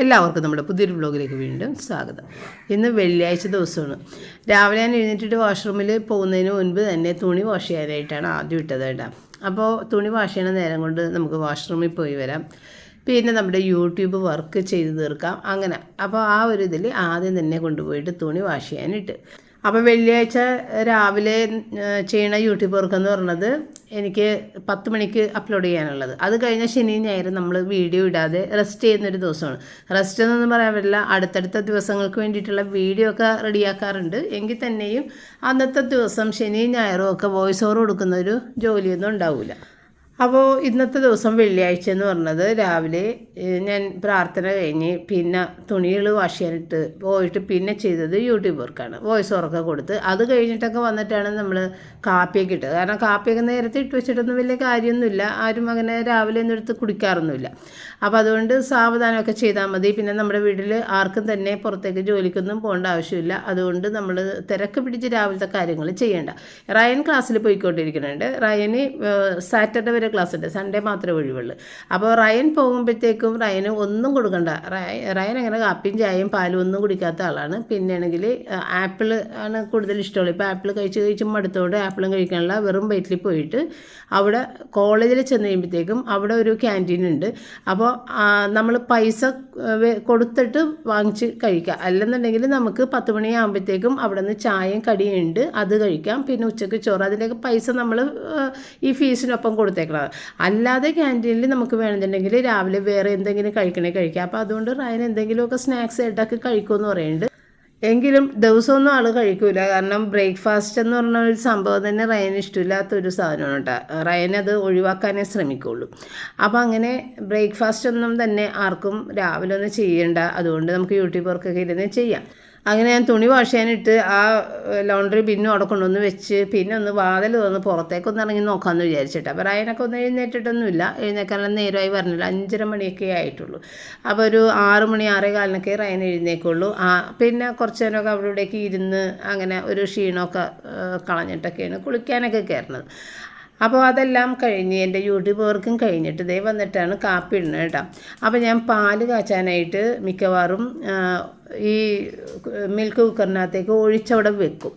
എല്ലാവർക്കും നമ്മുടെ പുതിയൊരു ബ്ലോഗിലേക്ക് വീണ്ടും സ്വാഗതം. ഇന്ന് വെള്ളിയാഴ്ച ദിവസമാണ്. രാവിലെ ഞാൻ എഴുന്നേറ്റിട്ട് വാഷ്റൂമിൽ പോകുന്നതിന് മുൻപ് തന്നെ തുണി വാഷ് ചെയ്യാനായിട്ടാണ് ആദ്യം ഇട്ടത് കേട്ടോ. അപ്പോൾ തുണി വാഷ് ചെയ്യണ നേരം കൊണ്ട് നമുക്ക് വാഷ്റൂമിൽ പോയി വരാം. പിന്നെ നമ്മുടെ യൂട്യൂബ് വർക്ക് ചെയ്ത് തീർക്കാം. അങ്ങനെ. അപ്പോൾ ആ ഒരു ഇതിൽ ആദ്യം തന്നെ കൊണ്ടുപോയിട്ട് തുണി വാഷ് ചെയ്യാനിട്ട്. അപ്പോൾ വെള്ളിയാഴ്ച രാവിലെ ചെയ്യണ യൂട്യൂബ് വർക്ക് എന്ന് പറഞ്ഞത് എനിക്ക് പത്ത് മണിക്ക് അപ്ലോഡ് ചെയ്യാനുള്ളത്. അത് കഴിഞ്ഞ ശനി ഞായർ നമ്മൾ വീഡിയോ ഇടാതെ റെസ്റ്റ് ചെയ്യുന്നൊരു ദിവസമാണ്. റെസ്റ്റ് എന്നൊന്നും പറയാൻ പറ്റില്ല. അടുത്തടുത്ത ദിവസങ്ങൾക്ക് വേണ്ടിയിട്ടുള്ള വീഡിയോ ഒക്കെ റെഡിയാക്കാറുണ്ട് എങ്കിൽ തന്നെയും അന്നത്തെ ദിവസം ശനി ഞായറും ഒക്കെ വോയിസ് ഓവർ കൊടുക്കുന്ന ഒരു ജോലിയൊന്നും ഉണ്ടാവില്ല അപ്പോൾ ഇന്നത്തെ ദിവസം വെള്ളിയാഴ്ച എന്ന് പറഞ്ഞത് രാവിലെ ഞാൻ പ്രാർത്ഥന കഴിഞ്ഞ് പിന്നെ തുണികൾ വാഷ് ചെയ്യാനിട്ട് പോയിട്ട് പിന്നെ ചെയ്തത് യൂട്യൂബ് വർക്കാണ് വോയിസ് ഉറക്കം കൊടുത്ത്. അത് കഴിഞ്ഞിട്ടൊക്കെ വന്നിട്ടാണ് നമ്മൾ കാപ്പിയൊക്കെ ഇട്ടത്. കാരണം കാപ്പിയൊക്കെ നേരത്തെ ഇട്ട് വെച്ചിട്ടൊന്നും വലിയ കാര്യമൊന്നുമില്ല. ആരും അങ്ങനെ രാവിലെ ഒന്നും എടുത്ത് കുടിക്കാറൊന്നുമില്ല. അപ്പോൾ അതുകൊണ്ട് സാവധാനമൊക്കെ ചെയ്താൽ മതി. പിന്നെ നമ്മുടെ വീട്ടിൽ ആർക്കും തന്നെ പുറത്തേക്ക് ജോലിക്കൊന്നും പോകേണ്ട ആവശ്യമില്ല. അതുകൊണ്ട് നമ്മൾ തിരക്ക് പിടിച്ച് രാവിലത്തെ കാര്യങ്ങൾ ചെയ്യേണ്ട. റയൻ ക്ലാസ്സിൽ പോയിക്കൊണ്ടിരിക്കുന്നുണ്ട്. റയന് സാറ്റർഡേ വരെ ക്ലാസ് ഉണ്ട് സൺഡേ മാത്രമേ ഒഴിവുള്ളൂ. അപ്പോൾ റയൻ പോകുമ്പോഴത്തേക്കും റയന് ഒന്നും കൊടുക്കണ്ട. റയൻ അങ്ങനെ കാപ്പിയും ചായയും പാലും ഒന്നും കുടിക്കാത്ത ആളാണ്. പിന്നെയാണെങ്കിൽ ആപ്പിൾ ആണ് കൂടുതൽ ഇഷ്ടമുള്ളത് ഇപ്പോൾ ആപ്പിൾ കഴിച്ച് കഴിച്ച് മടുത്തോണ്ട് ആപ്പിളും കഴിക്കാനുള്ള വെറും വയറ്റിൽ പോയിട്ട് അവിടെ കോളേജിൽ ചെന്ന് കഴിയുമ്പോഴത്തേക്കും അവിടെ ഒരു ക്യാന്റീൻ ഉണ്ട്. അപ്പോൾ നമ്മൾ പൈസ കൊടുത്തിട്ട് വാങ്ങിച്ച് കഴിക്കുക. അല്ലെന്നുണ്ടെങ്കിൽ നമുക്ക് പത്ത് മണിയാകുമ്പോഴത്തേക്കും അവിടെ നിന്ന് ചായയും കടിയും ഉണ്ട്. അത് കഴിക്കാം. പിന്നെ ഉച്ചയ്ക്ക് ചോറ് അതിന്റെയൊക്കെ പൈസ നമ്മൾ ഈ ഫീസിനൊപ്പം കൊടുത്തേക്കണം. അല്ലാതെ ക്യാന്റീനിൽ നമുക്ക് വേണമെന്നുണ്ടെങ്കിൽ രാവിലെ വേറെ എന്തെങ്കിലും കഴിക്കണേ കഴിക്കാം. അപ്പോൾ അതുകൊണ്ട് റയൻ എന്തെങ്കിലുമൊക്കെ സ്നാക്സ് ആയിട്ടൊക്കെ കഴിക്കുമെന്ന് പറയുന്നുണ്ട്. എങ്കിലും ദിവസമൊന്നും ആൾ കഴിക്കൂല. കാരണം ബ്രേക്ക്ഫാസ്റ്റ് എന്ന് പറഞ്ഞ ഒരു സംഭവം തന്നെ റയന് ഇഷ്ടമില്ലാത്തൊരു സാധനമാണ് കേട്ടോ. റയൻ അത് ഒഴിവാക്കാനേ ശ്രമിക്കുള്ളൂ. അപ്പോൾ അങ്ങനെ ബ്രേക്ക്ഫാസ്റ്റ് ഒന്നും തന്നെ ആർക്കും രാവിലെ ഒന്നും ചെയ്യണ്ട. അതുകൊണ്ട് നമുക്ക് യൂട്യൂബ് വർക്കൊക്കെ ഇരുന്ന് ചെയ്യാം. അങ്ങനെ ഞാൻ തുണി വാഷ് ചെയ്യാനിട്ട് ആ ലോണ്ടറി ബിന്നും അവിടെ കൊണ്ടുവന്ന് വെച്ച് പിന്നെ ഒന്ന് വാതിൽ തുറന്ന് പുറത്തേക്കൊന്ന് ഇറങ്ങി നോക്കാമെന്ന് വിചാരിച്ചിട്ട്. അപ്പോൾ അതിനൊക്കെ ഒന്ന് എഴുന്നേറ്റിട്ടൊന്നുമില്ല. എഴുന്നേക്കാനുള്ള നേരമായി പറഞ്ഞില്ല. അഞ്ചര മണിയൊക്കെ ആയിട്ടുള്ളൂ. അപ്പോൾ ഒരു ആറ് മണി ആറേ കാലിനൊക്കെ റയൻ എഴുന്നേക്കുള്ളൂ. ആ പിന്നെ കുറച്ച് നേരമൊക്കെ അവിടെ ഇവിടെയൊക്കെ ഇരുന്ന് അങ്ങനെ ഒരു ക്ഷീണമൊക്കെ കളഞ്ഞിട്ടൊക്കെയാണ് കുളിക്കാനൊക്കെ കയറുന്നത്. അപ്പോൾ അതെല്ലാം കഴിഞ്ഞ് എന്റെ യൂട്യൂബ് വർക്കും കഴിഞ്ഞിട്ട് ദേ വന്നിട്ടാണ് കാപ്പി ഇടുന്നത് കേട്ടോ. അപ്പോൾ ഞാൻ പാൽ കാച്ചാനായിട്ട് മിക്കവാറും ഈ മിൽക്ക് കുക്കറിനകത്തേക്ക് ഒഴിച്ചവിടെ വെക്കും.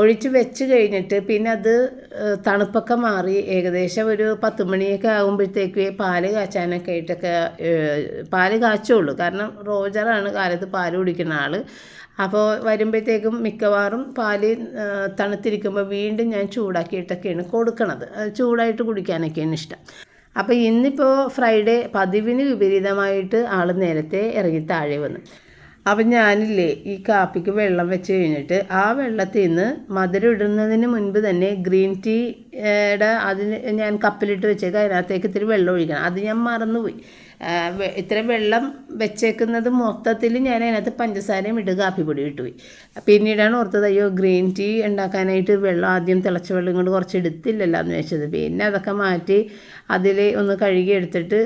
ഒഴിച്ച് വെച്ച് കഴിഞ്ഞിട്ട് പിന്നെ അത് തണുപ്പൊക്കെ മാറി ഏകദേശം ഒരു പത്ത് മണിയൊക്കെ ആകുമ്പോഴത്തേക്ക് പാൽ കാച്ചാനൊക്കെ ആയിട്ടൊക്കെ പാൽ കാച്ചുള്ളൂ. കാരണം റോജറാണ് കാലത്ത് പാൽ കുടിക്കുന്ന ആൾ അപ്പോൾ വരുമ്പോഴത്തേക്കും മിക്കവാറും പാൽ തണുത്തിരിക്കുമ്പോൾ വീണ്ടും ഞാൻ ചൂടാക്കിയിട്ടൊക്കെയാണ് കൊടുക്കുന്നത് ചൂടായിട്ട് കുടിക്കാനൊക്കെയാണ് ഇഷ്ടം. അപ്പോൾ ഇന്നിപ്പോൾ ഫ്രൈഡേ പതിവിന് വിപരീതമായിട്ട് ആൾ നേരത്തെ ഇറങ്ങി താഴെ വന്നു. അപ്പം ഞാനില്ലേ ഈ കാപ്പിക്ക് വെള്ളം വെച്ച് കഴിഞ്ഞിട്ട് ആ വെള്ളത്തിൽ നിന്ന് മധുരം ഇടുന്നതിന് മുൻപ് തന്നെ ഗ്രീൻ ടീയുടെ അതിന് ഞാൻ കപ്പിലിട്ട് വെച്ചേക്കാം അതിനകത്തേക്ക് ഇത്തിരി വെള്ളം ഒഴിക്കണം. അത് ഞാൻ മറന്നുപോയി. ഇത്രയും വെള്ളം വെച്ചേക്കുന്നത് മൊത്തത്തിൽ ഞാൻ അതിനകത്ത് പഞ്ചസാരയും ഇട്ട് കാപ്പിപ്പൊടി ഇട്ടുപോയി പിന്നീടാണ് ഓർത്തത് അയ്യോ ഗ്രീൻ ടീ ഉണ്ടാക്കാനായിട്ട് വെള്ളം ആദ്യം തിളച്ച വെള്ളം കൊണ്ട് കുറച്ച് എടുത്തില്ലല്ലോ എന്ന് വെച്ചത് പിന്നെ അതൊക്കെ മാറ്റി അതിൽ ഒന്ന് കഴുകി എടുത്തിട്ട്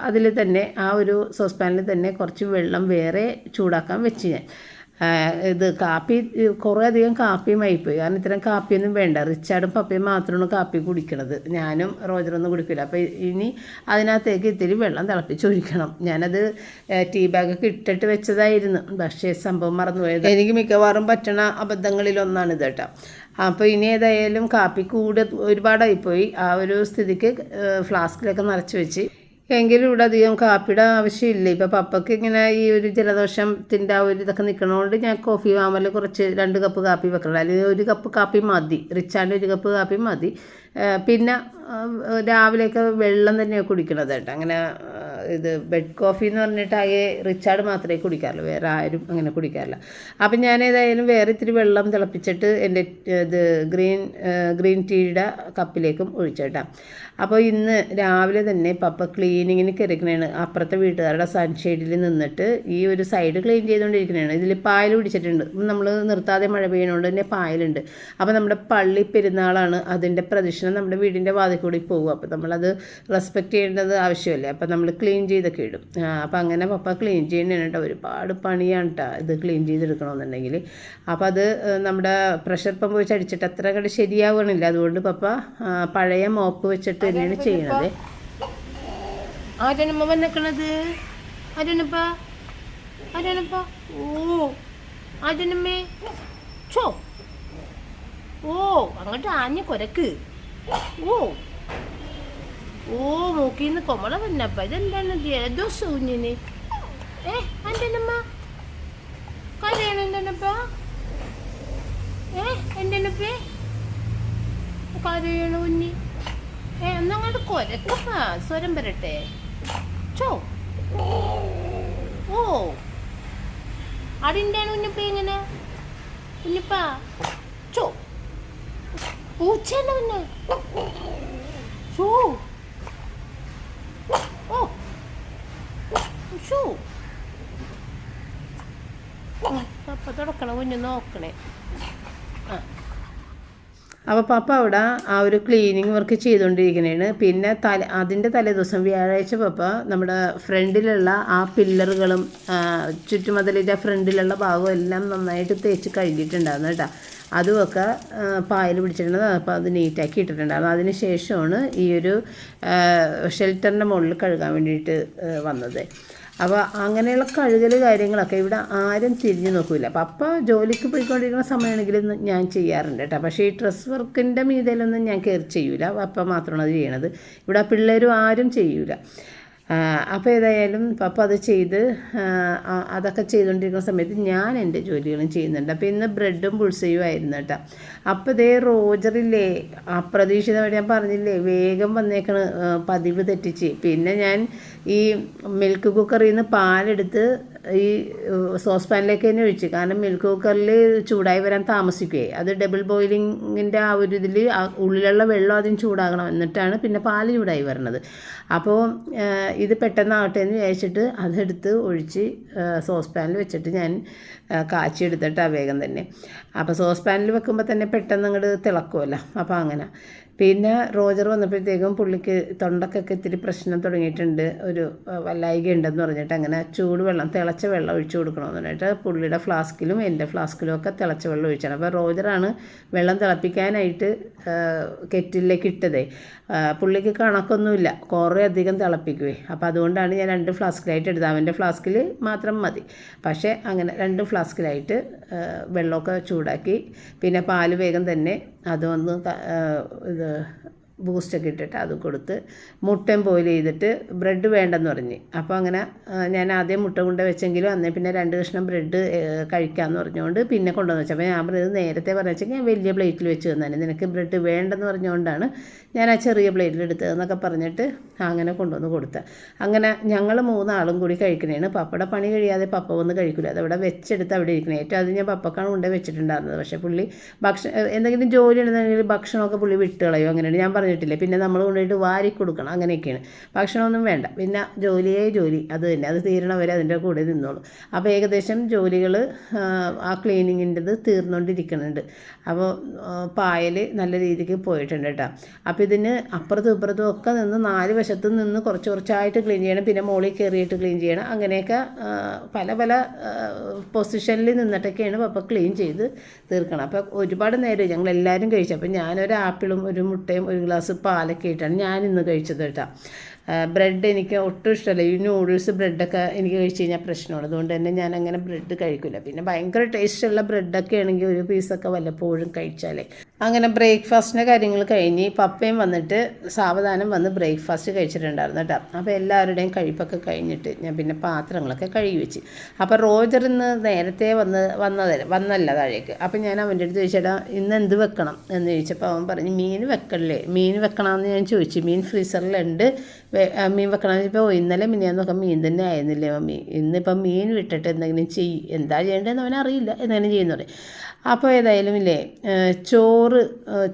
അതിൽ തന്നെ ആ ഒരു സോസ്പാനിൽ തന്നെ കുറച്ച് വെള്ളം വേറെ ചൂടാക്കാൻ വെച്ച് ഞാൻ. ഇത് കാപ്പി കുറേ അധികം കാപ്പിയും പോയി കാരണം ഇത്തരം കാപ്പിയൊന്നും വേണ്ട. റിച്ചാർഡും പപ്പയും മാത്രമാണ് കാപ്പി കുടിക്കണത്. ഞാനും റോജറൊന്നും കുടിക്കില്ല അപ്പോൾ ഇനി അതിനകത്തേക്ക് ഇത്തിരി വെള്ളം തിളപ്പിച്ചൊഴിക്കണം ഞാനത് ടീ ബാഗൊക്കെ ഇട്ടിട്ട് വെച്ചതായിരുന്നു. പക്ഷേ സംഭവം മറന്നുപോയത്. എനിക്ക് മിക്കവാറും പറ്റണ അബദ്ധങ്ങളിലൊന്നാണ് ഇത് കേട്ടോ. അപ്പോൾ ഇനി ഏതായാലും കാപ്പി കൂടെ ഒരുപാടായിപ്പോയി. ആ ഒരു സ്ഥിതിക്ക് ഫ്ലാസ്കിലൊക്കെ നിറച്ച് വെച്ച് എങ്കിലും ഇവിടെ അധികം കാപ്പിയുടെ ആവശ്യമില്ല. ഇപ്പോൾ പപ്പയ്ക്ക് ഇങ്ങനെ ഈ ഒരു ജലദോഷത്തിന്റെ ആ ഒരു ഇതൊക്കെ നിൽക്കണോണ്ട് ഞാൻ കോഫി വാമൽ കുറച്ച് രണ്ട് കപ്പ് കാപ്പി വെക്കണം. അല്ലെങ്കിൽ ഒരു കപ്പ് കാപ്പി മതി. റിച്ചാന്റെ ഒരു കപ്പ് കാപ്പി മതി. പിന്നെ രാവിലെയൊക്കെ വെള്ളം തന്നെയാണ് കുടിക്കണത് കേട്ടോ. അങ്ങനെ ഇത് ബെഡ് കോഫി എന്ന് പറഞ്ഞിട്ട് ആകെ റിച്ചാർഡ് മാത്രമേ കുടിക്കാറുള്ളൂ. വേറെ ആരും അങ്ങനെ കുടിക്കാറില്ല. അപ്പം ഞാൻ ഏതായാലും വേറെ ഇത്തിരി വെള്ളം തിളപ്പിച്ചിട്ട് എന്റെ ഇത് ഗ്രീൻ ഗ്രീൻ ടീയുടെ കപ്പിലേക്കും ഒഴിച്ചേട്ടാ. അപ്പോൾ ഇന്ന് രാവിലെ തന്നെ പപ്പ ക്ലീനിങ്ങിന് കയറിക്കണേണ് അപ്പുറത്തെ വീട്ടുകാരുടെ സൺഷെയ്ഡിൽ നിന്നിട്ട് ഈ ഒരു സൈഡ് ക്ലീൻ ചെയ്തുകൊണ്ടിരിക്കണേണ് ഇതിൽ പായൽ പിടിച്ചിട്ടുണ്ട്. നമ്മൾ നിർത്താതെ മഴ പെയ്യണോണ്ട് തന്നെ പായലുണ്ട്. അപ്പോൾ നമ്മുടെ പള്ളി പെരുന്നാളാണ്. അതിന്റെ പ്രദക്ഷിണം നമ്മുടെ വീടിന്റെ വാതിൽ കൂടി പോകും. അപ്പോൾ നമ്മളത് റെസ്പെക്റ്റ് ചെയ്യേണ്ടത് ആവശ്യമല്ലേ. അപ്പോൾ നമ്മൾ ക്ലീൻ ചെയ്തൊക്കെ ഇടും. അപ്പോൾ അങ്ങനെ പപ്പ ക്ലീൻ ചെയ്യണേണ് കേട്ടോ ഒരുപാട് പണിയാണ് കേട്ടോ ഇത് ക്ലീൻ ചെയ്തെടുക്കണമെന്നുണ്ടെങ്കിൽ അപ്പോൾ അത് നമ്മുടെ പ്രഷർ പമ്പ് വെച്ച് അടിച്ചിട്ട് അത്ര കണ്ട് ശരിയാവണില്ല. അതുകൊണ്ട് പപ്പ പഴയ മോപ്പ് വെച്ചിട്ട് തന്നെയാണ് ചെയ്യണത്. ആരാണ് വന്നിക്കണത്? ആരാണിപ്പാ ആരാണിപ്പാ ഓ ആരാണമ്മേ ചോ ഓ അങ്ങോട്ട് ആഞ്ഞ കൊരക്ക്. ഓ. ഓ മൂക്കിന്ന് കൊമള വന്നപ്പ ഇതെന്താണ് ജലദോഷം കുഞ്ഞിന് ഏ എന്റെന്നമ്മ കരയണ എന്തെന്നപ്പ? ഏ എന്തെന്നപ്പേ? കരയണ കുഞ്ഞി ഏ എന്നങ്ങോട്ട് കൊരക്കപ്പ സ്വരം വരട്ടെ ചോ. ഓ. അടിന്റാണ് കുഞ്ഞിപ്പ എങ്ങനെ കുഞ്ഞിപ്പ ചോ. പൂച്ചേന്റെ പിന്നെ ഷൂ ഓ ഷൂ പപ്പ തുടക്കണ? കുഞ്ഞു നോക്കണേ. ആ. അപ്പോൾ പപ്പ അവിടെ ആ ഒരു ക്ലീനിങ് വർക്ക് ചെയ്തുകൊണ്ടിരിക്കുന്നതാണ് പിന്നെ തല അതിന്റെ തലേദിവസം വ്യാഴാഴ്ച പപ്പ നമ്മുടെ ഫ്രണ്ടിലുള്ള ആ പില്ലറുകളും ചുറ്റുമതിലിന്റെ ഫ്രണ്ടിലുള്ള ഭാഗവും എല്ലാം നന്നായിട്ട് തേച്ച് കഴുകിയിട്ടുണ്ടായിരുന്നു കേട്ടോ. അതുമൊക്കെ പായൽ പിടിച്ചിട്ടുണ്ട് അപ്പോൾ അത് നീറ്റാക്കി ഇട്ടിട്ടുണ്ടായിരുന്നു. അതിന് ശേഷമാണ് ഈ ഒരു ഷെൽട്ടറിന്റെ മുകളിൽ കഴുകാൻ വേണ്ടിയിട്ട് വന്നത്. അപ്പോൾ അങ്ങനെയുള്ള കഴുകൽ കാര്യങ്ങളൊക്കെ ഇവിടെ ആരും തിരിഞ്ഞു നോക്കില്ല അപ്പം അപ്പം ജോലിക്ക് പോയിക്കൊണ്ടിരിക്കുന്ന സമയമാണെങ്കിൽ ഞാൻ ചെയ്യാറുണ്ട് കേട്ടോ പക്ഷേ ഈ ഡ്രസ് വർക്കിന്റെ മീതയിലൊന്നും ഞാൻ കയറി ചെയ്യൂല. അപ്പം മാത്രമാണ് അത് ചെയ്യണത്. ഇവിടെ പിള്ളേരും ആരും ചെയ്യൂല. അപ്പോൾ ഏതായാലും പപ്പ അത് ചെയ്ത് അതൊക്കെ ചെയ്തുകൊണ്ടിരിക്കുന്ന സമയത്ത് ഞാൻ എന്റെ ജോലികളും ചെയ്യുന്നുണ്ട്. അപ്പോൾ ഇന്ന് ബ്രെഡും പുൾസയും ആയിരുന്നു കേട്ടോ. അപ്പോൾ ഇതേ റോജറില്ലേ അപ്രതീക്ഷിതമായിട്ട് ഞാൻ പറഞ്ഞില്ലേ വേഗം വന്നേക്കണ് പതിവ് തെറ്റിച്ച്. പിന്നെ ഞാൻ ഈ മിൽക്ക് കുക്കറിൽ നിന്ന് പാലെടുത്ത് ഈ സോസ് പാനിലേക്ക് തന്നെ ഒഴിച്ച്. കാരണം മിൽക്ക് കുക്കറിൽ ചൂടായി വരാൻ താമസിക്കുകയെ അത് ഡബിൾ ബോയിലിങ്ങിന്റെ ആ ഒരു ഇതിൽ ഉള്ളിലുള്ള വെള്ളം ആദ്യം ചൂടാകണം. എന്നിട്ടാണ് പിന്നെ പാൽ ചൂടായി വരണത്. അപ്പോൾ ഇത് പെട്ടെന്നാവട്ടെ എന്ന് വിചാരിച്ചിട്ട് അതെടുത്ത് ഒഴിച്ച് സോസ് പാനിൽ വെച്ചിട്ട് ഞാൻ കാച്ചിയെടുത്തിട്ടാണ് വേഗം തന്നെ. അപ്പോൾ സോസ് പാനിൽ വെക്കുമ്പോൾ തന്നെ പെട്ടെന്ന് അങ്ങോട്ട് തിളക്കുമല്ലോ അപ്പോൾ അങ്ങനെ. പിന്നെ റോജർ വന്നപ്പോഴത്തേക്കും പുള്ളിക്ക് തൊണ്ടക്കൊക്കെ ഇത്തിരി പ്രശ്നം തുടങ്ങിയിട്ടുണ്ട്. ഒരു വല്ലായിക ഉണ്ടെന്ന് പറഞ്ഞിട്ട് അങ്ങനെ ചൂട് വെള്ളം തിളച്ച വെള്ളം ഒഴിച്ചു കൊടുക്കണമെന്ന് പറഞ്ഞിട്ട് പുള്ളിയുടെ ഫ്ലാസ്കിലും എന്റെ ഫ്ലാസ്കിലും ഒക്കെ തിളച്ച വെള്ളം ഒഴിച്ചാണ്. അപ്പോൾ റോജറാണ് വെള്ളം തിളപ്പിക്കാനായിട്ട് കെറ്റിലേക്ക് ഇട്ടതേ. പുള്ളിക്ക് കണക്കൊന്നുമില്ല. കുറേ അധികം തിളപ്പിക്കുവേ. അപ്പോൾ അതുകൊണ്ടാണ് ഞാൻ രണ്ട് ഫ്ലാസ്കിലായിട്ട് എടുത്തത്. അവന്റെ ഫ്ലാസ്കിൽ മാത്രം മതി. പക്ഷേ അങ്ങനെ രണ്ട് ഫ്ലാസ്കിലായിട്ട് വെള്ളമൊക്കെ ചൂടാക്കി പിന്നെ പാൽ വേഗം തന്നെ അതൊന്ന് ഇത് ബൂസ്റ്റൊക്കെ ഇട്ടിട്ട് അത് കൊടുത്ത് മുട്ടയും ബോയിൽ ചെയ്തിട്ട് ബ്രെഡ് വേണ്ടെന്ന് പറഞ്ഞ്. അപ്പോൾ അങ്ങനെ ഞാൻ ആദ്യം മുട്ട കൊണ്ട് വെച്ചെങ്കിലും അന്നേ പിന്നെ രണ്ട് കഷ്ണം ബ്രെഡ് കഴിക്കാമെന്ന് പറഞ്ഞുകൊണ്ട് പിന്നെ കൊണ്ടുവന്ന് വെച്ചു. അപ്പോൾ ഞാൻ പറഞ്ഞത് നേരത്തെ പറഞ്ഞു വെച്ചെങ്കിൽ ഞാൻ വലിയ പ്ലേറ്റിൽ വെച്ച് തന്നെ നിനക്ക് ബ്രെഡ് വേണ്ടെന്ന് പറഞ്ഞുകൊണ്ടാണ് ഞാൻ ആ ചെറിയ പ്ലേറ്റിൽ എടുത്തതെന്നൊക്കെ പറഞ്ഞിട്ട് അങ്ങനെ കൊണ്ടുവന്ന് കൊടുത്ത. അങ്ങനെ ഞങ്ങൾ മൂന്നാളും കൂടി കഴിക്കണേണ്. പപ്പയുടെ പണി കഴിയാതെ പപ്പ വന്ന് കഴിക്കില്ല അതവിടെ വെച്ചെടുത്ത് അവിടെ ഇരിക്കണേ. ഏറ്റവും അത് ഞാൻ പപ്പക്കാണ് കൊണ്ടേ വെച്ചിട്ടുണ്ടായിരുന്നത്. പക്ഷേ പുള്ളി ഭക്ഷണം എന്തെങ്കിലും ജോലി ഉണ്ടെന്നുണ്ടെങ്കിൽ ഭക്ഷണമൊക്കെ പുള്ളി വിട്ടുകളയോ കളയും. അങ്ങനെയാണ്. ഞാൻ പറഞ്ഞിട്ടില്ലേ? പിന്നെ നമ്മൾ കൊണ്ടുപോയിട്ട് വാരി കൊടുക്കണം. അങ്ങനെയൊക്കെയാണ്. ഭക്ഷണമൊന്നും വേണ്ട. പിന്നെ ജോലിയേ ജോലി. അത് തന്നെ. അത് തീരണവരെ അതിന്റെ കൂടെ നിന്നോളൂ. അപ്പോൾ ഏകദേശം ജോലികൾ ആ ക്ലീനിങ്ങിന്റെത് തീർന്നുകൊണ്ടിരിക്കുന്നുണ്ട് അപ്പോൾ പായൽ നല്ല രീതിക്ക് പോയിട്ടുണ്ട് കേട്ടോ. അപ്പോൾ ഇതിന് അപ്പുറത്തും ഇപ്പുറത്തും ഒക്കെ നിന്ന് നാല് വശത്തു നിന്ന് കുറച്ച് കുറച്ചായിട്ട് ക്ലീൻ ചെയ്യണം. പിന്നെ മുകളിൽ കയറിയിട്ട് ക്ലീൻ ചെയ്യണം. അങ്ങനെയൊക്കെ പല പല പൊസിഷനിൽ നിന്നിട്ടൊക്കെയാണ് അപ്പോൾ ക്ലീൻ ചെയ്ത് തീർക്കണം. അപ്പോൾ ഒരുപാട് നേരം ഞങ്ങൾ എല്ലാവരും കഴിച്ചു. അപ്പോൾ ഞാനൊരു ആപ്പിളും ഒരു മുട്ടയും ഒരു ഗ്ലാസ് പാലൊക്കെ ഇട്ടാണ് ഞാൻ ഇന്ന് കഴിച്ചത് കേട്ടോ. ബ്രെഡ് എനിക്ക് ഒട്ടും ഇഷ്ടമല്ല. ഈ നൂഡിൽസ് ബ്രെഡൊക്കെ എനിക്ക് കഴിച്ച് കഴിഞ്ഞാൽ പ്രശ്നമാണ്. അതുകൊണ്ട് തന്നെ ഞാൻ അങ്ങനെ ബ്രെഡ് കഴിക്കില്ല. പിന്നെ ഭയങ്കര ടേസ്റ്റുള്ള ബ്രെഡൊക്കെ ആണെങ്കിൽ ഒരു പീസൊക്കെ വല്ലപ്പോഴും കഴിച്ചാലേ. അങ്ങനെ ബ്രേക്ക്ഫാസ്റ്റിന്റെ കാര്യങ്ങൾ കഴിഞ്ഞ് പപ്പയും വന്നിട്ട് സാവധാനം വന്ന് ബ്രേക്ക്ഫാസ്റ്റ് കഴിച്ചിട്ടുണ്ടായിരുന്നു കേട്ടോ. അപ്പോൾ എല്ലാവരുടെയും കഴിപ്പൊക്കെ കഴിഞ്ഞിട്ട് ഞാൻ പിന്നെ പാത്രങ്ങളൊക്കെ കഴുകി വെച്ച്. അപ്പോൾ റോജർ ഇന്ന് നേരത്തെ വന്ന് വന്നതല്ല വന്നല്ല താഴേക്ക്. അപ്പോൾ ഞാൻ അവന്റെ അടുത്ത് ചോദിച്ചേട്ടാ ഇന്ന് എന്ത് വെക്കണം? എന്ന് ചോദിച്ചപ്പോൾ അവൻ പറഞ്ഞു മീൻ വെക്കല്ലേ? മീൻ വെക്കണമെന്ന് ഞാൻ ചോദിച്ചു. മീൻ ഫ്രീസറിലുണ്ട്. മീൻ വെക്കണമെന്ന് ചോദിച്ചപ്പോൾ ഇന്നലെ മിനിയാന്നൊക്കെ മീൻ തന്നെ ആയിരുന്നില്ലേ മമ്മി? ഇന്നിപ്പം മീൻ വിട്ടിട്ട് എന്തെങ്കിലും ചെയ്യ്. എന്താ ചെയ്യേണ്ടതെന്ന് അവനറിയില്ല. എന്തെങ്കിലും ചെയ്യുന്നു. പറയും അപ്പോൾ ഏതായാലും ഇല്ലേ ചോറ്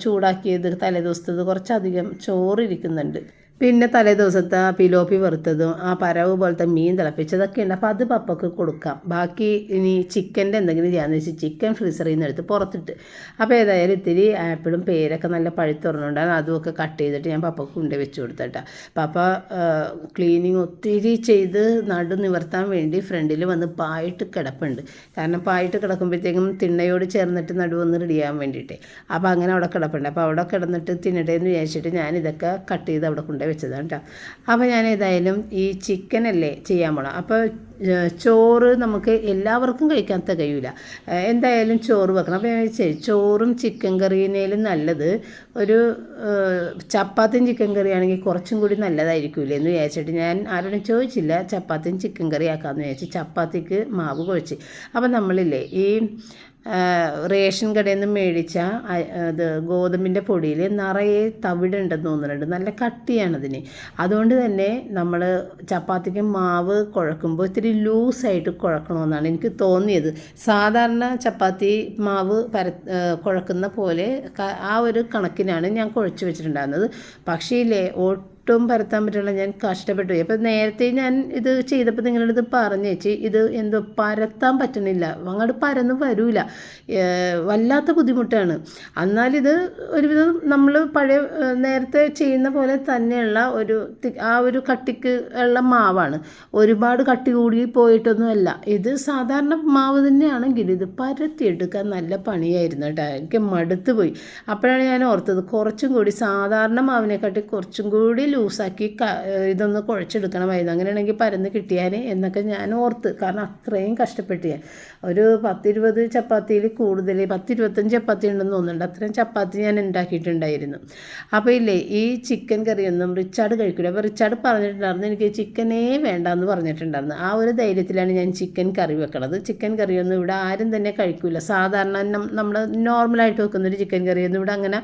ചൂടാക്കിയത് തലേദിവസത്തത് കുറച്ചധികം ചോറ് ഇരിക്കുന്നുണ്ട് പിന്നെ തലേ ദിവസത്തെ പിലോപ്പി വറുത്തതും ആ പരവ് പോലത്തെ മീൻ തിളപ്പിച്ചതൊക്കെ ഉണ്ട്. അപ്പോൾ അത് പപ്പക്ക് കൊടുക്കാം. ബാക്കി ഇനി ചിക്കന്റെ എന്തെങ്കിലും ചെയ്യാമെന്ന് വെച്ചാൽ ചിക്കൻ ഫ്രീസറിൽ നിന്ന് എടുത്ത് പുറത്തിട്ട്. അപ്പോൾ ഏതായാലും ഇത്തിരി ആപ്പിളും പേരൊക്കെ നല്ല പഴുത്തുറന്നുണ്ടായിരുന്നു അതുമൊക്കെ കട്ട് ചെയ്തിട്ട് ഞാൻ പപ്പക്ക് കൊണ്ട് വെച്ച് കൊടുത്തട്ട. പപ്പ ക്ലീനിങ് ഒത്തിരി ചെയ്ത് നടു നിവർത്താൻ വേണ്ടി ഫ്രണ്ടിൽ വന്ന് പായിട്ട് കിടപ്പുണ്ട്. കാരണം പായിട്ട് കിടക്കുമ്പോഴത്തേക്കും തിണ്ണയോട് ചേർന്നിട്ട് നടുവൊന്ന് റെഡി ചെയ്യാൻ വേണ്ടിയിട്ട്. അപ്പോൾ അങ്ങനെ അവിടെ കിടപ്പുണ്ട്. അപ്പോൾ അവിടെ കിടന്നിട്ട് തിന്നട്ടെ വിചാരിച്ചിട്ട് ഞാൻ ഇതൊക്കെ കട്ട് ചെയ്ത് അവിടെ കൊണ്ടുപോയി വെച്ചതാണ് കേട്ടോ അപ്പോൾ ഞാൻ ഏതായാലും ഈ ചിക്കനല്ലേ ചെയ്യാൻ പോണം. അപ്പോൾ ചോറ് നമുക്ക് എല്ലാവർക്കും കഴിക്കാൻ തികയൂല എന്തായാലും ചോറ് വെക്കണം. അപ്പോൾ ഞാൻ ചോറും ചിക്കൻ കറിയിനേലും നല്ലത് ഒരു ചപ്പാത്തിയും ചിക്കൻ കറിയാണെങ്കിൽ കുറച്ചും കൂടി നല്ലതായിരിക്കില്ലേ എന്ന് വിചാരിച്ചിട്ട് ഞാൻ ആരോടും ചോദിച്ചില്ല ചപ്പാത്തിയും ചിക്കൻ കറി ആക്കാമെന്ന് വിചാരിച്ചു ചപ്പാത്തിക്ക് മാവ് കുഴച്ച്. അപ്പം നമ്മളില്ലേ ഈ റേഷൻ കടയിൽ നിന്ന് മേടിച്ച അത് ഗോതമ്പിന്റെ പൊടിയിൽ നിറയെ തവിടുണ്ടെന്ന് തോന്നുന്നുണ്ട്. നല്ല കട്ടിയാണതിന്. അതുകൊണ്ട് തന്നെ നമ്മൾ ചപ്പാത്തിക്ക് മാവ് കുഴക്കുമ്പോൾ ഇത്തിരി ലൂസായിട്ട് കുഴക്കണമെന്നാണ് എനിക്ക് തോന്നിയത്. സാധാരണ ചപ്പാത്തി മാവ് പര കുഴക്കുന്ന പോലെ ആ ഒരു കണക്കിനാണ് ഞാൻ കുഴച്ച് വെച്ചിട്ടുണ്ടായിരുന്നത്. പക്ഷേ ഇല്ലേ ഒട്ടും പരത്താൻ പറ്റില്ല. ഞാൻ കഷ്ടപ്പെട്ടു. പോയി അപ്പോൾ നേരത്തെ ഞാൻ ഇത് ചെയ്തപ്പോൾ നിങ്ങളുടെ ഇത് പറഞ്ഞു ചേച്ചി ഇത് എന്തോ പരത്താൻ പറ്റണില്ല അങ്ങോട്ട് പരന്ന് വരൂല. വല്ലാത്ത ബുദ്ധിമുട്ടാണ്. എന്നാലിത് ഒരുവിധം നമ്മൾ പഴയ നേരത്തെ ചെയ്യുന്ന പോലെ തന്നെയുള്ള ഒരു ആ ഒരു കട്ടിക്ക് ഉള്ള മാവാണ്. ഒരുപാട് കട്ടി കൂടി പോയിട്ടൊന്നുമല്ല. ഇത് സാധാരണ മാവ് തന്നെയാണെങ്കിൽ ഇത് പരത്തിയെടുക്കാൻ നല്ല പണിയായിരുന്നു കേട്ടോ. എനിക്ക് മടുത്ത് പോയി അപ്പോഴാണ് ഞാൻ ഓർത്തത് കുറച്ചും കൂടി സാധാരണ മാവിനെക്കാട്ടി കുറച്ചും കൂടി ലൂസാക്കി ഇതൊന്ന് കുഴച്ചെടുക്കണമായിരുന്നു അങ്ങനെയാണെങ്കിൽ പരന്ന് കിട്ടിയാൽ എന്നൊക്കെ ഞാൻ ഓർത്ത്. കാരണം അത്രയും കഷ്ടപ്പെട്ട് ഞാൻ. ഒരു പത്തിരുപത് ചപ്പാത്തിയിൽ കൂടുതൽ പത്തിരുപത്തഞ്ച് ചപ്പാത്തി ഉണ്ടെന്ന് തോന്നുന്നുണ്ട്. അത്രയും ചപ്പാത്തി ഞാൻ ഉണ്ടാക്കിയിട്ടുണ്ടായിരുന്നു. അപ്പോൾ ഇല്ലേ ഈ ചിക്കൻ കറിയൊന്നും റിച്ചാർഡ് കഴിക്കില്ല അപ്പോൾ റിച്ചാർഡ് പറഞ്ഞിട്ടുണ്ടായിരുന്നു എനിക്ക് ചിക്കനേ വേണ്ട എന്ന് പറഞ്ഞിട്ടുണ്ടായിരുന്നു. ആ ഒരു ധൈര്യത്തിലാണ് ഞാൻ ചിക്കൻ കറി വെക്കണത്. ചിക്കൻ കറിയൊന്നും ഇവിടെ ആരും തന്നെ കഴിക്കില്ല സാധാരണ നമ്മൾ നോർമലായിട്ട് വെക്കുന്നൊരു ചിക്കൻ കറിയൊന്നും ഇവിടെ അങ്ങനെ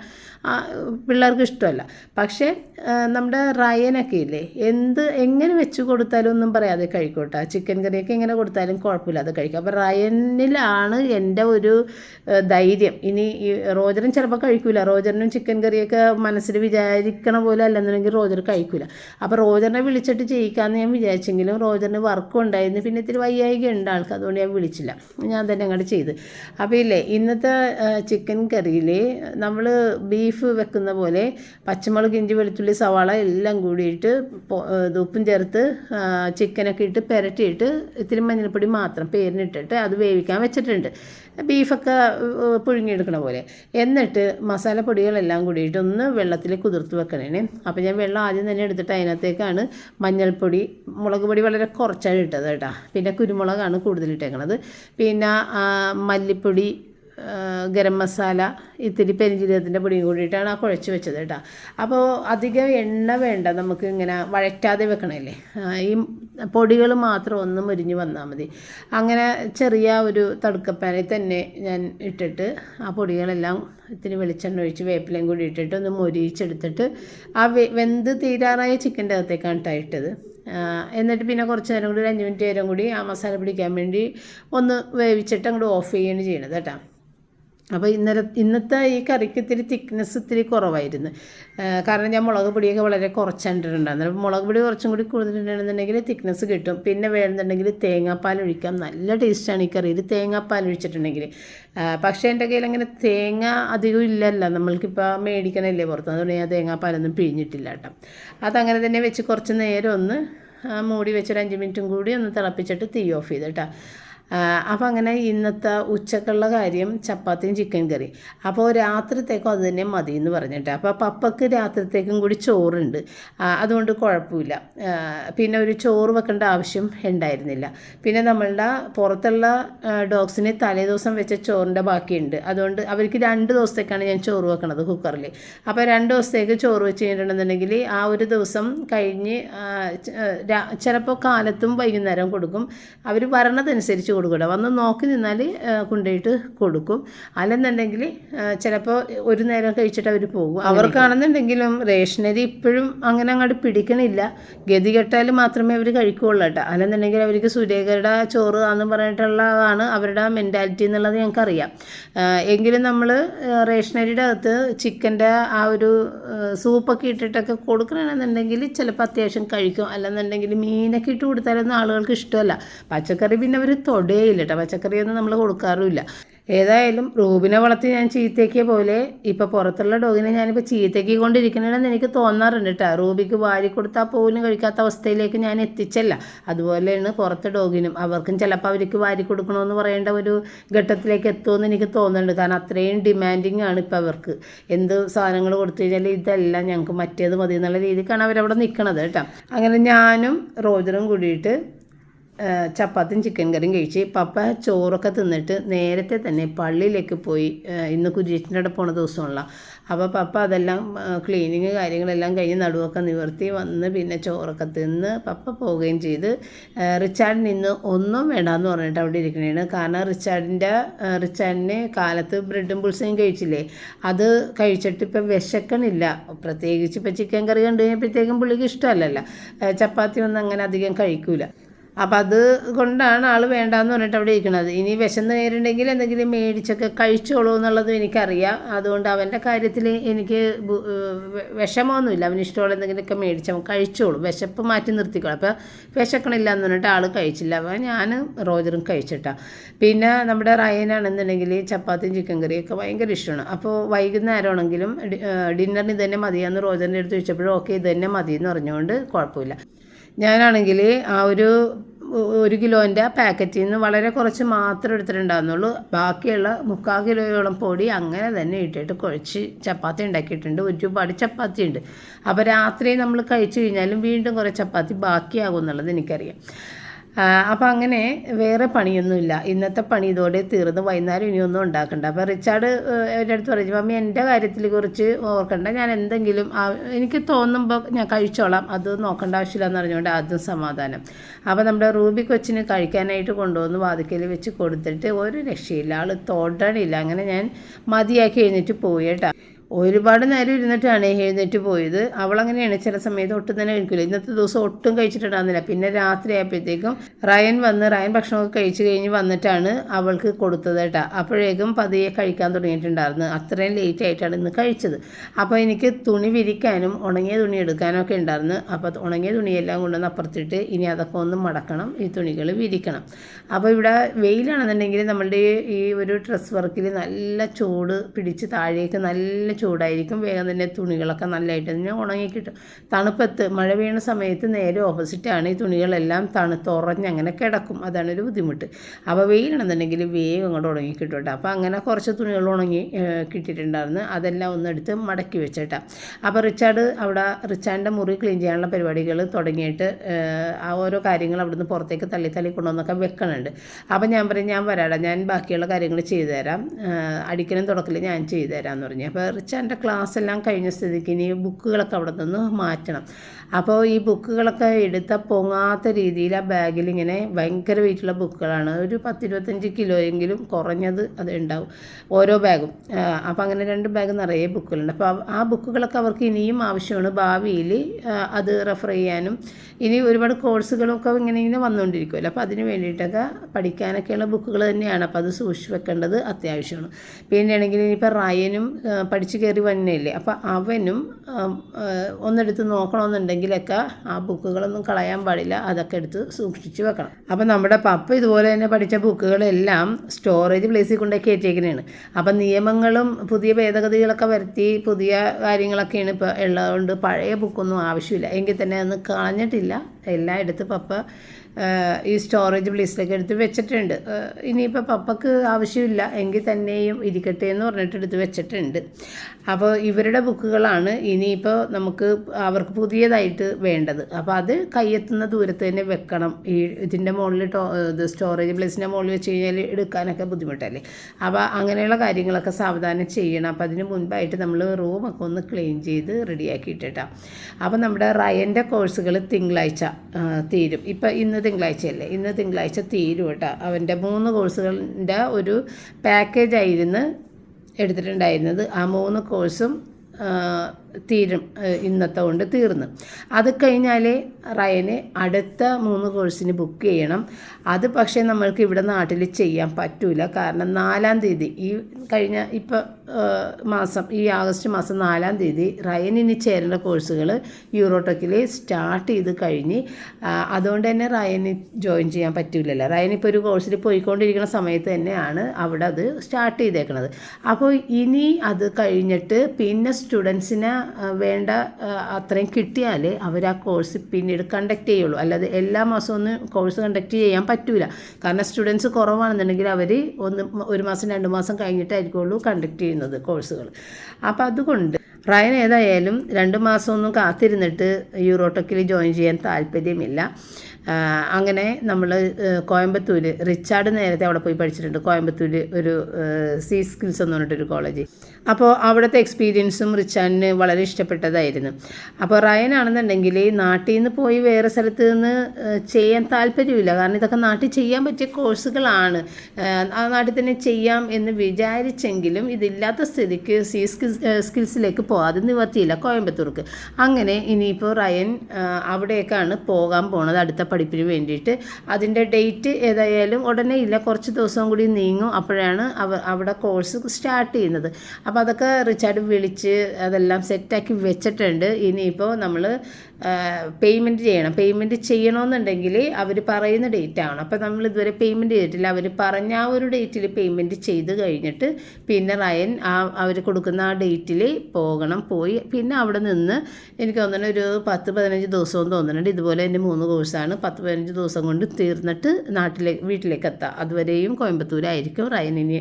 പിള്ളേർക്ക് ഇഷ്ടമല്ല. പക്ഷേ നമ്മുടെ റയനൊക്കെ ഇല്ലേ എന്ത് എങ്ങനെ വെച്ച് കൊടുത്താലും ഒന്നും പറയാതെ കഴിക്കോട്ടെ. ചിക്കൻ കറിയൊക്കെ എങ്ങനെ കൊടുത്താലും കുഴപ്പമില്ലാതെ കഴിക്കും. അപ്പോൾ റയനിലാണ് എന്റെ ഒരു ധൈര്യം. ഇനി ഈ റോജറും ചിലപ്പോൾ കഴിക്കില്ല റോജറിനും ചിക്കൻ കറിയൊക്കെ മനസ്സിൽ വിചാരിക്കണ പോലെ അല്ലെന്നുണ്ടെങ്കിൽ റോജർ കഴിക്കില്ല അപ്പോൾ റോജറിനെ വിളിച്ചിട്ട് ചെയ്യിക്കാമെന്ന് ഞാൻ വിചാരിച്ചെങ്കിലും റോജറിന് വർക്കും ഉണ്ടായിരുന്നു. പിന്നെ ഇത്തിരി വയ്യായിക ഉണ്ട് ആൾക്ക് അതുകൊണ്ട് ഞാൻ വിളിച്ചില്ല. ഞാൻ തന്നെ അങ്ങോട്ട് ചെയ്ത്. അപ്പോൾ ഇല്ലേ ഇന്നത്തെ ചിക്കൻ കറിയിൽ നമ്മൾ ബീഫ് വെക്കുന്ന പോലെ പച്ചമുളക് ഇഞ്ചി വെളുത്തുള്ളി സവാള എല്ലാം കൂടിയിട്ട് ഉപ്പും ചേർത്ത് ചിക്കനൊക്കെ ഇട്ട് പുരട്ടിയിട്ട് ഇത്തിരി മഞ്ഞൾപ്പൊടി മാത്രം പേരിനിട്ടിട്ട് അത് വേവിക്കാൻ വെച്ചിട്ടുണ്ട്. ബീഫൊക്കെ പുഴുങ്ങിയെടുക്കണ പോലെ. എന്നിട്ട് മസാലപ്പൊടികളെല്ലാം കൂടിയിട്ട് ഒന്ന് വെള്ളത്തിൽ കുതിർത്ത് വെക്കണേ അപ്പോൾ ഞാൻ വെള്ളം ആദ്യം തന്നെ എടുത്തിട്ട് അതിനകത്തേക്കാണ് മഞ്ഞൾപ്പൊടി മുളക് പൊടി വളരെ കുറച്ചാണ് ഇട്ടത് കേട്ടോ. പിന്നെ കുരുമുളകാണ് കൂടുതൽ ഇട്ടേക്കണത്. പിന്നെ മല്ലിപ്പൊടി ഗരം മസാല ഇത്തിരി പെരിഞ്ജീരകത്തിന്റെ പൊടിയും കൂടിയിട്ടാണ് ആ കുഴച്ച് വെച്ചത് കേട്ടോ. അപ്പോൾ അധികം എണ്ണ വേണ്ട നമുക്ക് ഇങ്ങനെ വഴറ്റാതെ വെക്കണമല്ലേ ഈ പൊടികൾ മാത്രം ഒന്ന് മുരിഞ്ഞ് വന്നാൽ മതി. അങ്ങനെ ചെറിയ ഒരു തടുക്കപ്പാനിൽ തന്നെ ഞാൻ ഇട്ടിട്ട് ആ പൊടികളെല്ലാം ഇത്തിരി വെളിച്ചെണ്ണ ഒഴിച്ച് വേപ്പിലയും കൂടി ഇട്ടിട്ട് ഒന്ന് മൊരിയിച്ചെടുത്തിട്ട് ആ വെന്ത് തീരാറായ ചിക്കന്റെ അകത്തേക്കാണ് ഇട്ടത്. എന്നിട്ട് പിന്നെ കുറച്ച് നേരം കൂടി ഒരു അഞ്ച് മിനിറ്റ് നേരം കൂടി ആ മസാല പിടിക്കാൻ വേണ്ടി ഒന്ന് വേവിച്ചിട്ട് അങ്ങോട്ട് ഓഫ് ചെയ്യുകയാണ് ചെയ്യണത് കേട്ടോ. അപ്പോൾ ഇന്നലെ ഇന്നത്തെ ഈ കറിക്ക് ഇത്തിരി തിക്നെസ് ഇത്തിരി കുറവായിരുന്നു. കാരണം ഞാൻ മുളക് പൊടിയൊക്കെ വളരെ കുറച്ചിട്ടുണ്ടായിരുന്നു മുളക് പൊടി കുറച്ചും കൂടി കൂടുതലുണ്ടെന്നുണ്ടെങ്കിൽ തിക്നെസ് കിട്ടും. പിന്നെ വേണമെന്നുണ്ടെങ്കിൽ തേങ്ങാപ്പാൽ ഒഴിക്കാം. നല്ല ടേസ്റ്റാണ് ഈ കറിയിൽ തേങ്ങാപ്പാൽ ഒഴിച്ചിട്ടുണ്ടെങ്കിൽ. പക്ഷേ എന്റെ കയ്യിൽ അങ്ങനെ തേങ്ങ അധികം ഇല്ലല്ലോ. നമ്മൾക്കിപ്പോൾ മേടിക്കണമല്ലേ പുറത്ത്. അതുകൊണ്ട് ഞാൻ തേങ്ങാപ്പാലൊന്നും പിഴിഞ്ഞിട്ടില്ല കേട്ടോ. അതങ്ങനെ തന്നെ വെച്ച് കുറച്ച് നേരം ഒന്ന് മൂടി വെച്ചൊരു അഞ്ച് മിനിറ്റും കൂടി ഒന്ന് തിളപ്പിച്ചിട്ട് തീ ഓഫ് ചെയ്ത് കേട്ടോ. അപ്പോൾ അങ്ങനെ ഇന്നത്തെ ഉച്ചക്കുള്ള കാര്യം ചപ്പാത്തിയും ചിക്കൻ കറി. അപ്പോൾ രാത്രിത്തേക്കും അത് തന്നെ മതി എന്ന് പറഞ്ഞിട്ട്. അപ്പോൾ പപ്പക്ക് രാത്രിത്തേക്കും കൂടി ചോറുണ്ട്. അതുകൊണ്ട് കുഴപ്പമില്ല. പിന്നെ ഒരു ചോറ് വെക്കേണ്ട ആവശ്യം ഉണ്ടായിരുന്നില്ല. പിന്നെ നമ്മളുടെ പുറത്തുള്ള ഡോഗ്സിന് തലേദിവസം വെച്ച ചോറിന്റെ ബാക്കിയുണ്ട്. അതുകൊണ്ട് അവർക്ക് രണ്ട് ദിവസത്തേക്കാണ് ഞാൻ ചോറ് വെക്കണത് കുക്കറിൽ അപ്പോൾ രണ്ട് ദിവസത്തേക്ക് ചോറ് വെച്ച് കഴിഞ്ഞിട്ടുണ്ടെന്നുണ്ടെങ്കിൽ ആ ഒരു ദിവസം കഴിഞ്ഞ് ചിലപ്പോൾ കാലത്തും വൈകുന്നേരം കൊടുക്കും. അവർ വരണതനുസരിച്ച് കൊടുക്കൂല വന്ന് നോക്കി നിന്നാൽ കൊണ്ടുപോയിട്ട് കൊടുക്കും. അല്ലെന്നുണ്ടെങ്കിൽ ചിലപ്പോൾ ഒരു നേരം കഴിച്ചിട്ട് അവർ പോകും. അവർക്കാണെന്നുണ്ടെങ്കിലും റേഷനരി ഇപ്പോഴും അങ്ങനെ അങ്ങോട്ട് പിടിക്കണില്ല. ഗതി കെട്ടാൽ മാത്രമേ അവർ കഴിക്കുകയുള്ളൂ കേട്ടോ. അല്ലെന്നുണ്ടെങ്കിൽ അവർക്ക് സുരേഖരുടെ ചോറ് എന്ന് പറഞ്ഞിട്ടുള്ളതാണ് അവരുടെ മെന്റാലിറ്റി എന്നുള്ളത് ഞങ്ങൾക്കറിയാം. എങ്കിലും നമ്മൾ റേഷനരിയുടെ അകത്ത് ചിക്കന്റെ ആ ഒരു സൂപ്പൊക്കെ ഇട്ടിട്ടൊക്കെ കൊടുക്കണമെന്നുണ്ടെങ്കിൽ ചിലപ്പോൾ അത്യാവശ്യം കഴിക്കും. അല്ലെന്നുണ്ടെങ്കിൽ മീനൊക്കെ ഇട്ട് കൊടുത്താലൊന്നും ആളുകൾക്ക് ഇഷ്ടമല്ല. പച്ചക്കറി പിന്നെ അവർ തൊടേയില്ല കേട്ടോ പച്ചക്കറിയൊന്നും നമ്മൾ കൊടുക്കാറുമില്ല. ഏതായാലും റൂബിനെ വളർത്തി ഞാൻ ചീത്തയ്ക്കിയ പോലെ ഇപ്പോൾ പുറത്തുള്ള ഡോഗിനെ ഞാനിപ്പോൾ ചീത്തയ്ക്ക് കൊണ്ടിരിക്കണമെന്ന് എനിക്ക് തോന്നാറുണ്ട് കേട്ടോ റൂബിക്ക് വാരി കൊടുത്താൽ പോലും കഴിക്കാത്ത അവസ്ഥയിലേക്ക് ഞാൻ എത്തിച്ചല്ല. അതുപോലെയാണ് പുറത്തെ ഡോഗിനും അവർക്കും ചിലപ്പോൾ അവർക്ക് വാരി കൊടുക്കണമെന്ന് പറയേണ്ട ഒരു ഘട്ടത്തിലേക്ക് എത്തുമെന്ന് എനിക്ക് തോന്നുന്നുണ്ട്. കാരണം അത്രയും ഡിമാൻഡിങ് ആണ് ഇപ്പോൾ അവർക്ക്. എന്ത് സാധനങ്ങൾ കൊടുത്തു കഴിഞ്ഞാൽ ഇതെല്ലാം ഞങ്ങൾക്ക് മറ്റേത് മതി എന്നുള്ള രീതിക്കാണ് അവരവിടെ നിൽക്കണത് കേട്ടോ അങ്ങനെ ഞാനും റോജറും കൂടിയിട്ട് ചപ്പാത്തിയും ചിക്കൻ കറിയും കഴിച്ച് പപ്പ ചോറൊക്കെ തിന്നിട്ട് നേരത്തെ തന്നെ പള്ളിയിലേക്ക് പോയി ഇന്ന് കുരിയച്ചിന്റെ അവിടെ പോണ ദിവസമുള്ള അപ്പോൾ പപ്പ അതെല്ലാം ക്ലീനിങ് കാര്യങ്ങളെല്ലാം കഴിഞ്ഞ് നടുവൊക്കെ നിവർത്തി വന്ന് പിന്നെ ചോറൊക്കെ തിന്ന് പപ്പ പോവുകയും ചെയ്ത് റിച്ചാർഡ് റിച്ചാർഡിന് ഇന്ന് ഒന്നും വേണ്ടാന്ന് പറഞ്ഞിട്ട് അവിടെ ഇരിക്കണേണ്. കാരണം റിച്ചാർഡിന്റെ റിച്ചാർഡിന് കാലത്ത് ബ്രെഡും പുൾസയും കഴിച്ചില്ലേ? അത് കഴിച്ചിട്ട് ഇപ്പം വിശക്കണില്ല. പ്രത്യേകിച്ച് ഇപ്പം ചിക്കൻ കറി കണ്ടു കഴിഞ്ഞപ്പോഴത്തേക്കും പുള്ളിക്ക് ഇഷ്ടമല്ലല്ലോ. ചപ്പാത്തി ഒന്നും അങ്ങനെ അധികം കഴിക്കൂല. അപ്പം അത് കൊണ്ടാണ് ആൾ വേണ്ടാന്ന് പറഞ്ഞിട്ട് അവിടെ ഇരിക്കുന്നത് ഇനി വിശന്ന് നേരിണ്ടെങ്കിൽ എന്തെങ്കിലും മേടിച്ചൊക്കെ കഴിച്ചോളൂ എന്നുള്ളതും എനിക്കറിയാം. അതുകൊണ്ട് അവന്റെ കാര്യത്തിൽ എനിക്ക് വിഷമമൊന്നുമില്ല. അവന് ഇഷ്ടമുള്ള എന്തെങ്കിലുമൊക്കെ മേടിച്ച് അവൻ കഴിച്ചോളൂ. വിശപ്പ് മാറ്റി നിർത്തിക്കോളും. അപ്പോൾ വിശക്കണില്ല എന്ന് പറഞ്ഞിട്ട് ആൾ കഴിച്ചില്ല. അപ്പോൾ ഞാൻ റോജറും കഴിച്ചിട്ടാണ് പിന്നെ നമ്മുടെ റയനാണെന്നുണ്ടെങ്കിൽ ചപ്പാത്തിയും ചിക്കൻ കറിയൊക്കെ ഭയങ്കര ഇഷ്ടമാണ് അപ്പോൾ വൈകുന്നേരമാണെങ്കിലും ഡിന്നറിന് ഇതുതന്നെ മതിയാന്ന് റോജറിന്റെ അടുത്ത് ചോദിച്ചപ്പോഴും ഓക്കെ ഇത് തന്നെ മതി എന്ന് പറഞ്ഞുകൊണ്ട് കുഴപ്പമില്ല. ഞാനാണെങ്കിൽ ആ ഒരു ഒരു കിലോന്റെ പാക്കറ്റിൽ നിന്ന് വളരെ കുറച്ച് മാത്രം എടുത്തിട്ടുണ്ടാകുന്നുള്ളൂ ബാക്കിയുള്ള മുക്കാൽ കിലോയോളം പൊടി അങ്ങനെ തന്നെ ഇട്ടിട്ട് കുഴച്ച് ചപ്പാത്തി ഉണ്ടാക്കിയിട്ടുണ്ട്. ഒരുപാട് ചപ്പാത്തി ഉണ്ട് അപ്പോൾ രാത്രി നമ്മൾ കഴിച്ചു കഴിഞ്ഞാലും വീണ്ടും കുറേ ചപ്പാത്തി ബാക്കിയാകും എന്നുള്ളത് എനിക്കറിയാം. അപ്പോൾ അങ്ങനെ വേറെ പണിയൊന്നുമില്ല. ഇന്നത്തെ പണി ഇതോടെ തീർന്ന് വൈകുന്നേരം ഇനിയൊന്നും ഉണ്ടാക്കണ്ട. അപ്പോൾ റിച്ചാർഡ് എന്റെ അടുത്ത് പറഞ്ഞു മമ്മി എന്റെ കാര്യത്തിൽ കുറിച്ച് ഓർക്കണ്ട. ഞാൻ എന്തെങ്കിലും എനിക്ക് തോന്നുമ്പോൾ ഞാൻ കഴിച്ചോളാം. അത് നോക്കേണ്ട ആവശ്യമില്ല എന്ന് പറഞ്ഞുകൊണ്ട് ആദ്യം സമാധാനം. അപ്പോൾ നമ്മുടെ റൂബി കൊച്ചിന് കഴിക്കാനായിട്ട് കൊണ്ടുവന്ന് വാതിക്കൽ വെച്ച് കൊടുത്തിട്ട് ഒരു രക്ഷയില്ല. ആൾ തോടണില്ല. അങ്ങനെ ഞാൻ മതിയാക്കി എഴുന്നേറ്റ് പോയി കേട്ടോ. ഒരുപാട് നേരം ഇരുന്നിട്ടാണ് എഴുന്നേറ്റ് പോയത്. അവളങ്ങനെയാണ് ചില സമയത്ത് ഒട്ടും തന്നെ കഴിക്കില്ല ഇന്നത്തെ ദിവസം ഒട്ടും കഴിച്ചിട്ടുണ്ടാകുന്നില്ല പിന്നെ രാത്രി ആയപ്പോഴത്തേക്കും റയൻ വന്ന് റയൻ ഭക്ഷണമൊക്കെ കഴിച്ചു കഴിഞ്ഞ് വന്നിട്ടാണ് അവൾക്ക് കൊടുത്തത് കേട്ടോ. അപ്പോഴേക്കും പതിയെ കഴിക്കാൻ തുടങ്ങിയിട്ടുണ്ടായിരുന്നു. അത്രയും ലേറ്റ് ആയിട്ടാണ് ഇന്ന് കഴിച്ചത്. അപ്പോൾ എനിക്ക് തുണി വിരിക്കാനും ഉണങ്ങിയ തുണി എടുക്കാനും ഒക്കെ ഉണ്ടായിരുന്നു. അപ്പോൾ ഉണങ്ങിയ തുണിയെല്ലാം കൊണ്ടുവന്ന് അപ്പുറത്തിട്ട് ഇനി അതൊക്കെ ഒന്ന് മടക്കണം ഈ തുണികൾ വിരിക്കണം. അപ്പോൾ ഇവിടെ വെയിലാണെന്നുണ്ടെങ്കിൽ നമ്മളുടെ ഈ ഒരു ഡ്രസ് വർക്കിൽ നല്ല ചൂട് പിടിച്ച് താഴേക്ക് നല്ല ചൂടായിരിക്കും. വേഗം തന്നെ തുണികളൊക്കെ നല്ലതായിട്ട് തന്നെ ഉണങ്ങി കിട്ടും. തണുപ്പത്ത് മഴ വീണ സമയത്ത് നേരെ ഓപ്പോസിറ്റാണ് ഈ തുണികളെല്ലാം തണുത്തുറഞ്ഞ് അങ്ങനെ കിടക്കും. അതാണ് ഒരു ബുദ്ധിമുട്ട്. അപ്പോൾ വെയിലാണെന്നുണ്ടെങ്കിൽ വേഗം അങ്ങോട്ട് ഉണങ്ങി കിട്ടും കേട്ടോ. അപ്പോൾ അങ്ങനെ കുറച്ച് തുണികൾ ഉണങ്ങി കിട്ടിയിട്ടുണ്ടായിരുന്നു. അതെല്ലാം ഒന്നെടുത്ത് മടക്കി വെച്ചേട്ടാ. അപ്പോൾ റിച്ചാർഡ് അവിടെ റിച്ചാർഡിന്റെ മുറി ക്ലീൻ ചെയ്യാനുള്ള പരിപാടികൾ തുടങ്ങിയിട്ട് ആ ഓരോ കാര്യങ്ങൾ അവിടുന്ന് പുറത്തേക്ക് തള്ളി തള്ളി കൊണ്ടുവന്നൊക്കെ വെക്കണുണ്ട്. അപ്പോൾ ഞാൻ പറയും ഞാൻ വരാടാ. ഞാൻ ബാക്കിയുള്ള കാര്യങ്ങൾ ചെയ്തു തരാം അടിക്കലും തുടക്കലും ഞാൻ ചെയ്തു തരാമെന്ന് പറഞ്ഞു. അപ്പോൾ റിച്ചാന്റെ ക്ലാസ് എല്ലാം കഴിഞ്ഞ സ്ഥിതിക്ക് ഇനി ബുക്കുകളൊക്കെ അവിടെ നിന്ന് മാറ്റണം. അപ്പോൾ ഈ ബുക്കുകളൊക്കെ എടുത്ത പൊങ്ങാത്ത രീതിയിൽ ആ ബാഗിൽ ഇങ്ങനെ ഭയങ്കര വെയിറ്റുള്ള ബുക്കുകളാണ്. ഒരു പത്തിരുപത്തഞ്ച് കിലോയെങ്കിലും കുറഞ്ഞത് അത് ഉണ്ടാവും. ഓരോ ബാഗും. അപ്പോൾ അങ്ങനെ രണ്ട് ബാഗ് നിറയെ ബുക്കുകളുണ്ട്. അപ്പോൾ ആ- ബുക്കുകളൊക്കെ അവർക്ക് ഇനിയും ആവശ്യമാണ്. ഭാവിയിൽ അത് റെഫർ ചെയ്യാനും ഇനി ഒരുപാട് കോഴ്സുകളൊക്കെ ഇങ്ങനെ ഇങ്ങനെ വന്നുകൊണ്ടിരിക്കുമല്ലോ അപ്പോൾ അതിന് വേണ്ടിയിട്ടൊക്കെ പഠിക്കാനൊക്കെയുള്ള ബുക്കുകൾ തന്നെയാണ്. അപ്പോൾ അത് സൂക്ഷിച്ച് വെക്കേണ്ടത് അത്യാവശ്യമാണ്. പിന്നെ ആണെങ്കിൽ ഇനിയിപ്പോൾ റയനും പഠിച്ചു കയറി വന്നില്ലേ അപ്പോൾ അവനും ഒന്നെടുത്ത് ആ, നോക്കണമെന്നുണ്ടെങ്കിലൊക്കെ ആ ബുക്കുകളൊന്നും കളയാൻ പാടില്ല അതൊക്കെ എടുത്ത് സൂക്ഷിച്ച് വെക്കണം. അപ്പോൾ നമ്മുടെ പപ്പ ഇതുപോലെ തന്നെ പഠിച്ച ബുക്കുകളെല്ലാം സ്റ്റോറേജ് പ്ലേസിൽ കൊണ്ടേ കയറ്റിയേക്കണേണ് അപ്പം നിയമങ്ങളും പുതിയ ഭേദഗതികളൊക്കെ വരുത്തി പുതിയ കാര്യങ്ങളൊക്കെയാണ് ഇപ്പോൾ ഉള്ളതുകൊണ്ട് പഴയ ബുക്കൊന്നും ആവശ്യമില്ല. എങ്കിൽ തന്നെ അതൊന്നും കളഞ്ഞിട്ടില്ല. എല്ലാം എടുത്ത് പപ്പ ഈ സ്റ്റോറേജ് പ്ലേസിലൊക്കെ എടുത്ത് വെച്ചിട്ടുണ്ട്. ഇനിയിപ്പോൾ പപ്പക്ക് ആവശ്യമില്ല. എങ്കിൽ തന്നെയും ഇരിക്കട്ടെ എന്ന് പറഞ്ഞിട്ട് എടുത്ത് വെച്ചിട്ടുണ്ട്. അപ്പോൾ ഇവരുടെ ബുക്കുകളാണ് ഇനിയിപ്പോൾ നമുക്ക് അവർക്ക് പുതിയതായിട്ട് വേണ്ടത്. അപ്പോൾ അത് കയ്യെത്തുന്ന ദൂരത്ത് തന്നെ വെക്കണം. ഈ ഇതിന്റെ മുകളിൽ ടോ ഇത് സ്റ്റോറേജ് പ്ലേസിന്റെ മുകളിൽ വെച്ച് കഴിഞ്ഞാൽ എടുക്കാനൊക്കെ ബുദ്ധിമുട്ടല്ലേ? അപ്പോൾ അങ്ങനെയുള്ള കാര്യങ്ങളൊക്കെ സാവധാനം ചെയ്യണം. അപ്പോൾ അതിന് മുൻപായിട്ട് നമ്മൾ റൂമൊക്കെ ഒന്ന് ക്ലീൻ ചെയ്ത് റെഡിയാക്കിയിട്ടാണ് അപ്പോൾ നമ്മുടെ റയന്റെ കോഴ്സുകൾ തിങ്കളാഴ്ച തീരും. ഇപ്പോൾ ഇന്ന് തിങ്കളാഴ്ചയല്ലേ? ഇന്ന് തിങ്കളാഴ്ച തീരും കേട്ടോ. അവന്റെ മൂന്ന് കോഴ്സുകളുടെ ഒരു പാക്കേജ് ആയിരുന്നു എടുത്തിട്ടുണ്ടായിരുന്നത്. ആ മൂന്ന് കോഴ്സും തീരും ഇന്നത്തെ കൊണ്ട് തീർന്നു. അത് കഴിഞ്ഞാൽ റയന് അടുത്ത മൂന്ന് കോഴ്സിന് ബുക്ക് ചെയ്യണം. അത് പക്ഷേ നമ്മൾക്ക് ഇവിടെ നാട്ടിൽ ചെയ്യാൻ പറ്റൂല. കാരണം നാലാം തീയതി ഈ കഴിഞ്ഞ ഇപ്പോൾ മാസം ഈ ആഗസ്റ്റ് മാസം നാലാം തീയതി റയനിന് ചേരേണ്ട കോഴ്സുകൾ യൂറോടെക്കിൽ സ്റ്റാർട്ട് ചെയ്ത് കഴിഞ്ഞ് അതുകൊണ്ട് തന്നെ റയന് ജോയിൻ ചെയ്യാൻ പറ്റില്ലല്ലോ റയൻ ഇപ്പോൾ ഒരു കോഴ്സിൽ പോയിക്കൊണ്ടിരിക്കുന്ന സമയത്ത് തന്നെയാണ് അവിടെ അത് സ്റ്റാർട്ട് ചെയ്തേക്കുന്നത് അപ്പോൾ ഇനി അത് കഴിഞ്ഞിട്ട് പിന്നെ സ്റ്റുഡൻസിന് വേണ്ട അത്രയും കിട്ടിയാൽ അവർ ആ കോഴ്സ് പിന്നീട് കണ്ടക്ട് ചെയ്യുള്ളൂ. അല്ലാതെ എല്ലാ മാസവും ഒന്നും കോഴ്സ് കണ്ടക്ട് ചെയ്യാൻ പറ്റില്ല കാരണം സ്റ്റുഡൻസ് കുറവാണെന്നുണ്ടെങ്കിൽ അവർ ഒന്ന് ഒരു മാസം രണ്ട് മാസം കഴിഞ്ഞിട്ടായിരിക്കുള്ളൂ കണ്ടക്ട് ചെയ്യുന്നത് കോഴ്സുകൾ അപ്പോൾ അതുകൊണ്ട് റയൻ ഏതായാലും രണ്ട് മാസമൊന്നും കാത്തിരുന്നിട്ട് യൂറോടെക്കിൽ ജോയിൻ ചെയ്യാൻ താല്പര്യമില്ല. അങ്ങനെ നമ്മൾ കോയമ്പത്തൂർ റിച്ചാർഡ് നേരത്തെ അവിടെ പോയി പഠിച്ചിട്ടുണ്ട്. കോയമ്പത്തൂർ ഒരു സി സ്കിൽസ് എന്ന് പറഞ്ഞിട്ടൊരു കോളേജ്. അപ്പോൾ അവിടുത്തെ എക്സ്പീരിയൻസും റിച്ചാർഡിന് വളരെ ഇഷ്ടപ്പെട്ടതായിരുന്നു. അപ്പോൾ റയനാണെന്നുണ്ടെങ്കിൽ നാട്ടിൽ നിന്ന് പോയി വേറെ സ്ഥലത്ത് നിന്ന് ചെയ്യാൻ താല്പര്യമില്ല. കാരണം ഇതൊക്കെ നാട്ടിൽ ചെയ്യാൻ പറ്റിയ കോഴ്സുകളാണ്. ആ നാട്ടിൽ തന്നെ ചെയ്യാം എന്ന് വിചാരിച്ചെങ്കിലും ഇതില്ലാത്ത സ്ഥിതിക്ക് സി സ്കിൽസ് സ്കിൽസിലേക്ക് പോകാതെ നിവർത്തിയില്ല കോയമ്പത്തൂർക്ക്. അങ്ങനെ ഇനിയിപ്പോൾ റയൻ അവിടെയൊക്കെയാണ് പോകാൻ പോണത് അടുത്ത പഠിപ്പിന് വേണ്ടിയിട്ട്. അതിന്റെ ഡേറ്റ് ഏതായാലും ഉടനെ ഇല്ല. കുറച്ച് ദിവസം കൂടി നീങ്ങും. അപ്പോഴാണ് അവ അവിടെ കോഴ്സ് സ്റ്റാർട്ട് ചെയ്യുന്നത്. അപ്പോൾ അതൊക്കെ റിച്ചാർഡ് വിളിച്ച് അതെല്ലാം സെറ്റാക്കി വെച്ചിട്ടുണ്ട്. ഇനിയിപ്പോൾ നമ്മൾ പേയ്മെന്റ് ചെയ്യണം. പേയ്മെന്റ് ചെയ്യണമെന്നുണ്ടെങ്കിൽ അവർ പറയുന്ന ഡേറ്റ് ആണ്. അപ്പോൾ നമ്മൾ ഇതുവരെ പേയ്മെന്റ് ചെയ്തിട്ടില്ല. അവർ പറഞ്ഞ ആ ഒരു ഡേറ്റിൽ പേയ്മെന്റ് ചെയ്ത് കഴിഞ്ഞിട്ട് പിന്നെ റയൻ ആ അവർ കൊടുക്കുന്ന ആ ഡേറ്റിൽ പോകണം. പോയി പിന്നെ അവിടെ നിന്ന് എനിക്ക് തോന്നുന്നു ഒരു പത്ത് പതിനഞ്ച് ദിവസവും തോന്നുന്നുണ്ട്. ഇതുപോലെ എന്റെ മൂന്ന് കോഴ്സാണ് പത്ത് പതിനഞ്ച് ദിവസം കൊണ്ട് തീർന്നിട്ട് നാട്ടിലേക്ക് വീട്ടിലേക്ക് എത്താം. അതുവരെയും കോയമ്പത്തൂരായിരിക്കും റയനിന് ഇനി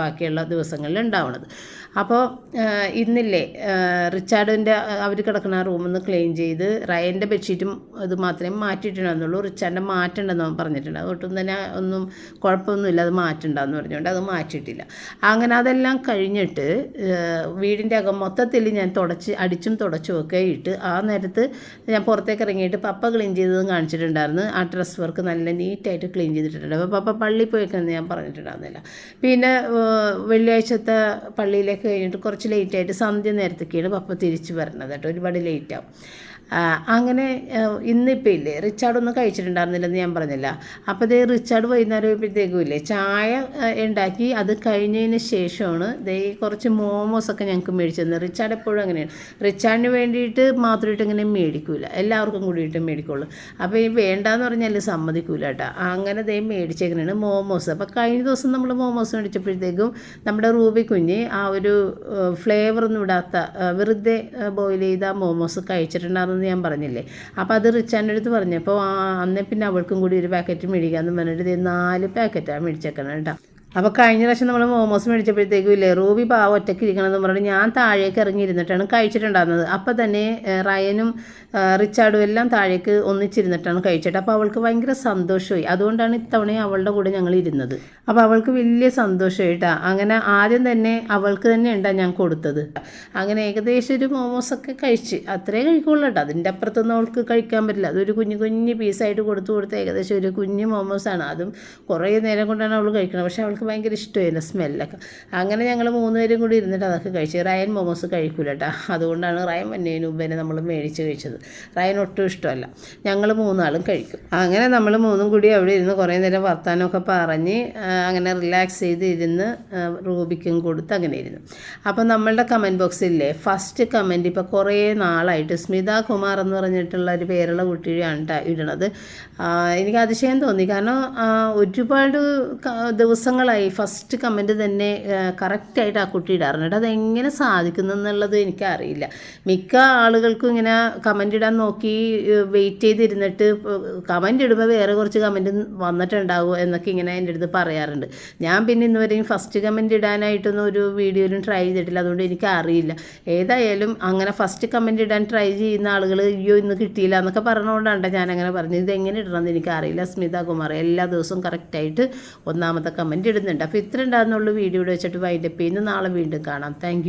ബാക്കിയുള്ള ദിവസങ്ങളിൽ ഉണ്ടാവുന്നത് അപ്പോൾ ഇന്നില്ലേ റിച്ചാർഡിന്റെ അവർ കിടക്കുന്ന റൂമിൽ നിന്ന് ക്ലീൻ ചെയ്ത് റയന്റെ ബെഡ്ഷീറ്റും ഇത് മാത്രമേ മാറ്റിയിട്ടുണ്ടായിരുന്നുള്ളൂ. റിച്ചാന്റെ മാറ്റേണ്ടെന്ന് പറഞ്ഞിട്ടുണ്ട്. അതൊട്ടും തന്നെ ഒന്നും കുഴപ്പമൊന്നുമില്ല അത് മാറ്റണ്ടെന്ന് പറഞ്ഞുകൊണ്ട് അത് മാറ്റിയിട്ടില്ല. അങ്ങനെ അതെല്ലാം കഴിഞ്ഞിട്ട് വീടിന്റെ അകം മൊത്തത്തിൽ ഞാൻ തുടച്ച് അടിച്ചും തുടച്ചും ഒക്കെ ഇട്ട് ആ നേരത്ത് ഞാൻ പുറത്തേക്ക് ഇറങ്ങിയിട്ട് പപ്പ ക്ലീൻ ചെയ്തതും കാണിച്ചിട്ടുണ്ടായിരുന്നു. ആ ഡ്രസ് വർക്ക് നല്ല നീറ്റായിട്ട് ക്ലീൻ ചെയ്തിട്ടുണ്ട് അപ്പോൾ പപ്പ പള്ളിയിൽ പോയിക്കെന്ന് ഞാൻ പറഞ്ഞിട്ടുണ്ടായിരുന്നില്ല. പിന്നെ വെള്ളിയാഴ്ചത്തെ പള്ളിയിലേക്ക് കഴിഞ്ഞിട്ട് കുറച്ച് ലേറ്റായിട്ട് സന്ധ്യ നേരത്തേക്കാണ് പപ്പ തിരിച്ച് വരണത് കേട്ടോ. ഒരുപാട് ലേറ്റാവും. അങ്ങനെ ഇന്നിപ്പോൾ ഇല്ലേ റിച്ചാർഡ് ഒന്നും കഴിച്ചിട്ടുണ്ടായിരുന്നില്ലെന്ന് ഞാൻ പറഞ്ഞില്ല. അപ്പോൾ ദേ റിച്ചാർഡ് വൈകുന്നേരം ആയപ്പോഴത്തേക്കും ഇല്ലേ ചായ ഉണ്ടാക്കി അത് കഴിഞ്ഞതിന് ശേഷമാണ് ദേ കുറച്ച് മോമോസ് ഒക്കെ ഞങ്ങൾക്ക് മേടിച്ചു തന്നത് റിച്ചാർഡ് എപ്പോഴും അങ്ങനെയാണ്. റിച്ചാർഡിന് വേണ്ടിയിട്ട് മാത്രമായിട്ട് ഇങ്ങനെ മേടിക്കൂല. എല്ലാവർക്കും കൂടിയിട്ട് മേടിക്കുള്ളൂ. അപ്പോൾ ഈ വേണ്ടാന്ന് പറഞ്ഞാൽ സമ്മതിക്കൂല കേട്ടോ. അങ്ങനെ ദേ മേടിച്ചെങ്ങനെയാണ് മോമോസ്. അപ്പോൾ കഴിഞ്ഞ ദിവസം നമ്മൾ മോമോസ് മേടിച്ചപ്പോഴത്തേക്കും നമ്മുടെ റൂബി കുഞ്ഞ് ആ ഒരു ഫ്ലേവർ ഫ്ലേവറൊന്നും ഇടാത്ത വെറുതെ ബോയിൽ ചെയ്ത മോമോസ് കഴിച്ചിട്ടുണ്ടായിരുന്നു ഞാൻ പറഞ്ഞില്ലേ? അപ്പോൾ അത് റിച്ചാന്റെ അടുത്ത് പറഞ്ഞപ്പോൾ അന്നേ പിന്നെ അവൾക്കും കൂടി ഒരു പാക്കറ്റ് മേടിക്കാമെന്ന് പറഞ്ഞിട്ട് നാല് പാക്കറ്റാണ് മേടിച്ചേക്കണം കേട്ടോ അപ്പോൾ കഴിഞ്ഞ പ്രാവശ്യം നമ്മൾ മോമോസ് മേടിച്ചപ്പോഴത്തേക്കും ഇല്ലേ റൂബി പാവ ഒറ്റയ്ക്ക് ഇരിക്കണമെന്ന് പറഞ്ഞിട്ട് ഞാൻ താഴേക്ക് ഇറങ്ങിയിരുന്നിട്ടാണ് കഴിച്ചിട്ടുണ്ടായിരുന്നത്. അപ്പോൾ തന്നെ റയനും റിച്ചാർഡും എല്ലാം താഴേക്ക് ഒന്നിച്ചിരുന്നിട്ടാണ് കഴിച്ചിട്ട് അപ്പോൾ അവൾക്ക് ഭയങ്കര സന്തോഷമായി. അതുകൊണ്ടാണ് ഇത്തവണ അവളുടെ കൂടെ ഞങ്ങൾ ഇരുന്നത്. അപ്പോൾ അവൾക്ക് വലിയ സന്തോഷമായിട്ടാ. അങ്ങനെ ആദ്യം തന്നെ അവൾക്ക് തന്നെ ഉണ്ടാ ഞാൻ കൊടുത്തത്. അങ്ങനെ ഏകദേശം ഒരു മോമോസൊക്കെ കഴിച്ച്. അത്രേ കഴിക്കുള്ളൂ കേട്ടോ. അതിന്റെ അപ്പുറത്തൊന്നും അവൾക്ക് കഴിക്കാൻ പറ്റില്ല. അതൊരു കുഞ്ഞു കുഞ്ഞു പീസായിട്ട് കൊടുത്തു കൊടുത്ത് ഏകദേശം ഒരു കുഞ്ഞു മോമോസാണ്. അതും കുറേ നേരം കൊണ്ടാണ് അവൾ കഴിക്കുന്നത് പക്ഷേ അവൾക്ക് ഭയങ്കര ഇഷ്ടമായിരുന്നു സ്മെല്ലൊക്കെ. അങ്ങനെ ഞങ്ങൾ മൂന്നുപേരും കൂടി ഇരുന്നിട്ട് അതൊക്കെ കഴിച്ചു. റയൻ മോമോസ് കഴിക്കൂല കേട്ടോ അതുകൊണ്ടാണ് റയൻ വന്നതിന് മുമ്പേ നമ്മൾ മേടിച്ച് കഴിച്ചത്. റയൻ ഒട്ടും ഇഷ്ടമല്ല. ഞങ്ങൾ മൂന്നാളും കഴിക്കും. അങ്ങനെ നമ്മൾ മൂന്നും കൂടി അവിടെ ഇരുന്ന് കുറേ നേരം വർത്താനമൊക്കെ പറഞ്ഞ് അങ്ങനെ റിലാക്സ് ചെയ്ത് ഇരുന്ന് റൂബിക്കും കൊടുത്ത് അങ്ങനെ ഇരുന്നു. അപ്പം നമ്മളുടെ കമന്റ് ബോക്സില്ലേ ഫസ്റ്റ് കമന്റ് ഇപ്പോൾ കുറേ നാളായിട്ട് സ്മിത കുമാർ എന്ന് പറഞ്ഞിട്ടുള്ള ഒരു പേരുള്ള കുട്ടിയാണ് ട്ടോ ഇടണത്. എനിക്ക് അതിശയം തോന്നി. കാരണം ഒരുപാട് ക- ദിവസങ്ങളായി ഫസ്റ്റ് കമന്റ് തന്നെ കറക്റ്റായിട്ട് ആ കുട്ടി ഇടാറുണ്ട് അതെങ്ങനെ സാധിക്കുന്നു എന്നുള്ളത് എനിക്കറിയില്ല. മിക്ക ആളുകൾക്കും ഇങ്ങനെ കമന്റ് ഇടാൻ നോക്കി വെയിറ്റ് ചെയ്തിരുന്നിട്ട് കമന്റ് ഇടുമ്പോൾ വേറെ കുറച്ച് കമന്റ് വന്നിട്ടുണ്ടാവുമോ എന്നൊക്കെ ഇങ്ങനെ എന്റെ അടുത്ത് പറയാറുണ്ട്. ഞാൻ പിന്നെ ഇന്ന് വരെയും ഫസ്റ്റ് കമന്റ് ഇടാനായിട്ടൊന്നും ഒരു വീഡിയോയിലും ട്രൈ ചെയ്തിട്ടില്ല. അതുകൊണ്ട് എനിക്ക് അറിയില്ല ഏതായാലും അങ്ങനെ ഫസ്റ്റ് കമന്റ് ഇടാൻ ട്രൈ ചെയ്യുന്ന ആളുകൾ അയ്യോ ഇന്ന് കിട്ടിയില്ല എന്നൊക്കെ പറഞ്ഞുകൊണ്ടാണ് ഞാനങ്ങനെ പറഞ്ഞത്. ഇത് എങ്ങനെ ഇടണമെന്ന് എനിക്കറിയില്ല. സ്മിത കുമാർ എല്ലാ ദിവസവും കറക്റ്റായിട്ട് ഒന്നാമത്തെ കമന്റ് ഇടുന്നുണ്ട് അപ്പോൾ ഇത്ര ഉണ്ടാകുന്നുള്ളൂ വീഡിയോ വെച്ചിട്ട് വൈൻഡപ്പ് ചെയ്യുന്നു. നാളെ വീണ്ടും കാണാം. താങ്ക്